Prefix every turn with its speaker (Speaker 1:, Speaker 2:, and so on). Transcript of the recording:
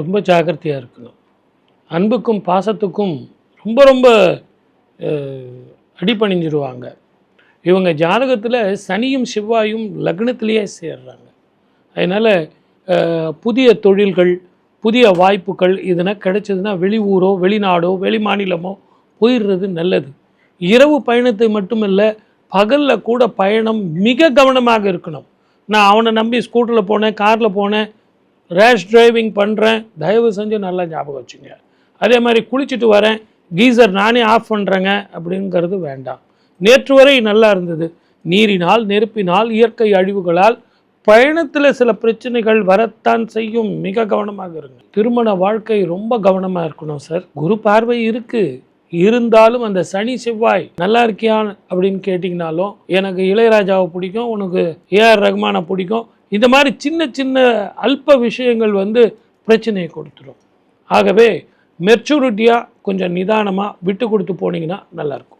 Speaker 1: ரொம்ப ஜாக்கிரதையாக இருக்கணும். அன்புக்கும் பாசத்துக்கும் ரொம்ப ரொம்ப அடிபணிஞ்சிருவாங்க. இவங்க ஜாதகத்தில் சனியும் செவ்வாயும் லக்னத்திலேயே சேர்றாங்க. அதனால் புதிய தொழில்கள் புதிய வாய்ப்புகள் இதெல்லாம் கிடைச்சதுன்னா வெளியூரோ வெளிநாடோ வெளி மாநிலமோ போயிடுறது நல்லது. இரவு பயணத்தை மட்டுமல்ல பகலில் கூட பயணம் மிக கவனமாக இருக்கணும். நான் அவனை நம்பி ஸ்கூட்டரில் போனேன் காரில் போனேன் ரேஷ் டிரைவிங் பண்ணுறேன் தயவு செஞ்சு நல்லா ஞாபகம் வச்சுங்க. அதே மாதிரி குளிச்சுட்டு வரேன். கீசர் நானே ஆஃப் பண்ணுறேங்க அப்படிங்கிறது வேண்டாம். நேற்று வரை நல்லா இருந்தது. நீரினால் நெருப்பினால் இயற்கை அழிவுகளால் பயணத்தில் சில பிரச்சனைகள் வரத்தான் செய்யும். மிக கவனமாக இருங்க. திருமண வாழ்க்கை ரொம்ப கவனமாக இருக்கணும் சார் குரு பார்வை இருக்குது இருந்தாலும் அந்த சனி செவ்வாய் நல்லா இருக்கியான் அப்படின்னு கேட்டிங்கனாலும் எனக்கு இளையராஜாவை பிடிக்கும் உனக்கு ஏஆர் ரஹ்மானை பிடிக்கும். இந்த மாதிரி சின்ன சின்ன அல்ப விஷயங்கள் வந்து பிரச்சனையை கொடுத்துரும். ஆகவே மெச்சூரிட்டியாக கொஞ்சம் நிதானமாக விட்டு கொடுத்து போனீங்கன்னா நல்லாயிருக்கும்